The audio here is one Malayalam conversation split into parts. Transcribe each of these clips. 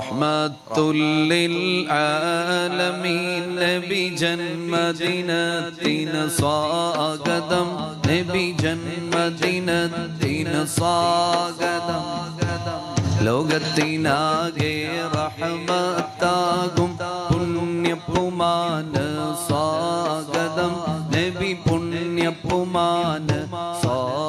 رحمة للعالمين نبي جنة دينة صا قدم بجنم دينتنا صاغدم. صا قدم لو لغتنا غير رحمتاكم بني بمان صاغدم بني بمان صاغدم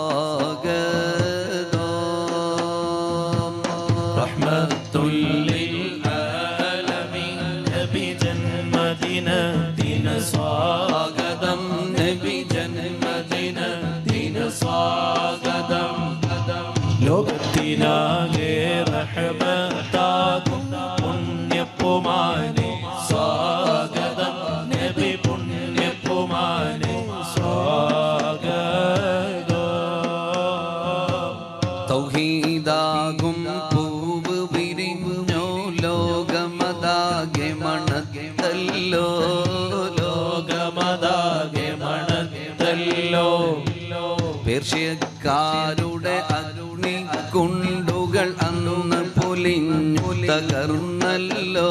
പേർഷ്യക്കാരുടെ അരുണി കുണ്ടുകൾ അന്ന് പൊലിഞ്ഞു തകർന്നല്ലോ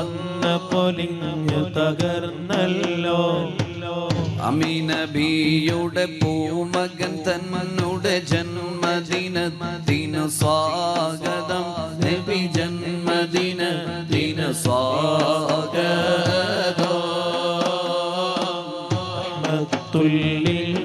അന്ന് പൊലിഞ്ഞു തകർന്നല്ലോ. അമീനബിയുടെ പൂമകൻ തന്നുടെ ദിന സ്വാഗതം. നബി ജന്മദിന ദിന സ്വാഗതം. റഹ്മത്തുല്ലിൽ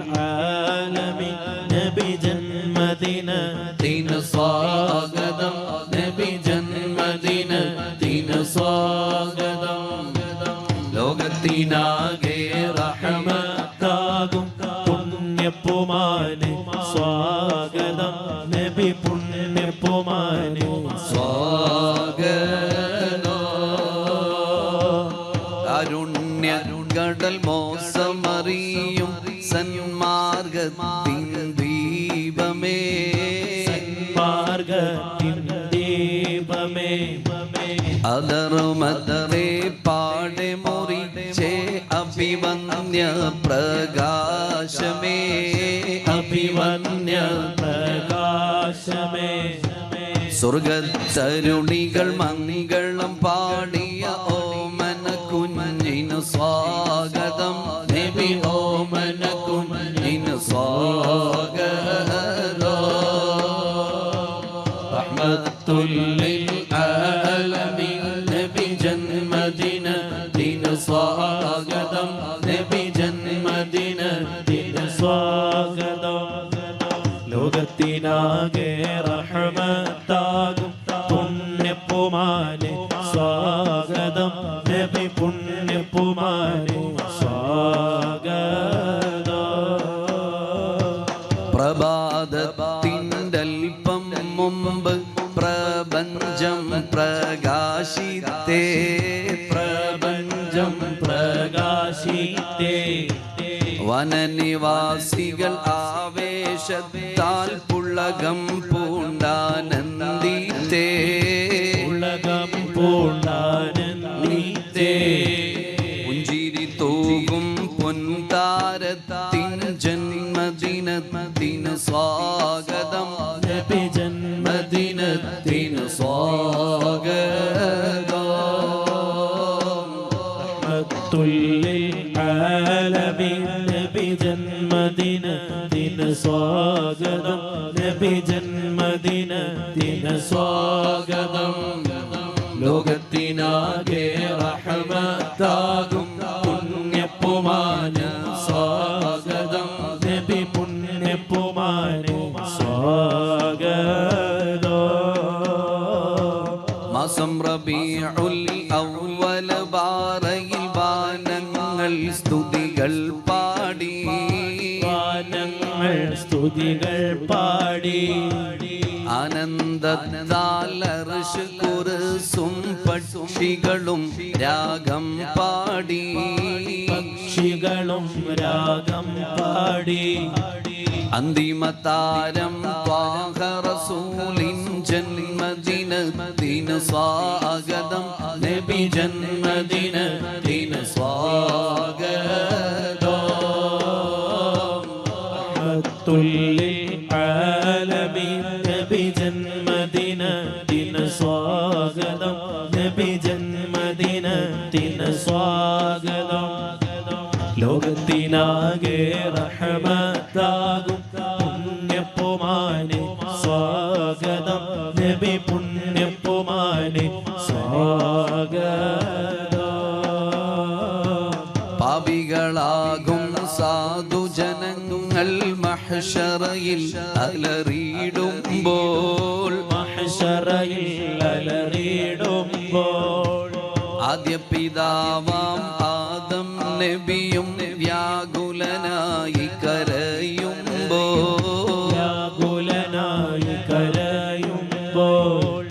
ലോകത്തിനാകെ റഹമത്താകും. പുണ്യപ്പുമാനെ സ്വാഗതം. നബി പുണ്യപ്പുമാന് കടൽ മോസമറിയും സന്മാർഗത്തിൻ ദീപമേ. മാർഗത്തിൻ ദീപമേ. മുറിച്ചേ അഭിവന്യ പ്രകാശമേ അഭിവന്യ പ്രകാശമേ സ്വർഗത്തരുണികൾ മംഗളം പാടിയ ഓമന കുഞ്ഞിനു സ്വാഗതം. നബി ഓമന കുഞ്ഞിനു സ്വാഗതം ആലമീൻ നബി ജന്മദിന ദിന സ്വാഗതം. നബി ജന്മദിന ദിന സ്വാഗതം. ലോകത്തിനാകെ റഹ്മത്താകും. പുണ്യപ്പുമാനെ വനനിവാസികൾ ആവേശത്താൽ പുളകം പൂണ്ടാനന്ദിത്തേ ഉലകം പൂണ്ടാനന്ദിത്തേ പുഞ്ചിരി തൂകും പൊൻതാരത്തിൻ ജന്മദിനത്തിന് സ്വാഗതം. ജന്മദിനത്തിന് സ്വാഗതം. തുല്യ ആലമീൻ നബി ദിന സ്വാഗതം. നബി ജന്മദിന ദിന സ്വാഗതം. ലോകത്തിനാകെ ഗാനങ്ങൾ സ്തുതികൾ പാടി. കുറുസും പക്ഷികളും രാഗം പാടി. പക്ഷികളും രാഗം പാടി. അന്തിമതാരം റസൂലിൻ ജന്മദിനത്തിന് സ്വാഗതം. നബി ജന്മദിനത്തിന് സ്വാഗതം. സ്വാഗതം. നബി ജന്മദിനത്തിന് സ്വാഗതം. ലോകത്തിനാകെ റഹമത്താകും പുണ്യപ്പുമാനെ സ്വാഗതം. നബി പുണ്യപ്പുമാനെ സ്വാഗതം. പാപികളാകും സാധുജനങ്ങൾ മഹഷറയിൽ അലറിയിടുമ്പോൾ മഹ്ശറയിൽ അലറിയിടുമ്പോൾ ആദ്യ പിതാവാം ആദം നബിയും വ്യാകുലനായി കരയുമ്പോൾ വ്യാകുലനായി കരയുമ്പോൾ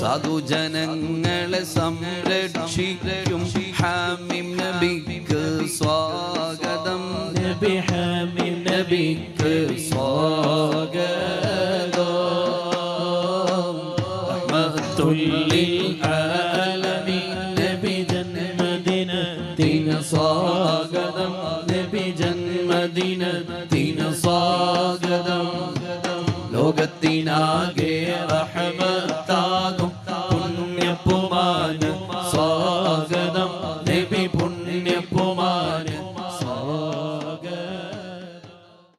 സാധുജനങ്ങളെ സംരക്ഷിക്കും. ഹാമിം നബിക്ക് സ്വാഗതം. നബി ഹാമിം നബിക്ക് സ്വാഗതം. ആലമീൻ നബി ജന്മദിനത്തിന് സ്വാഗതം നബി ജന്മദിനത്തിന് സ്വാഗതം ലോകത്തിനാകെ റഹ്മ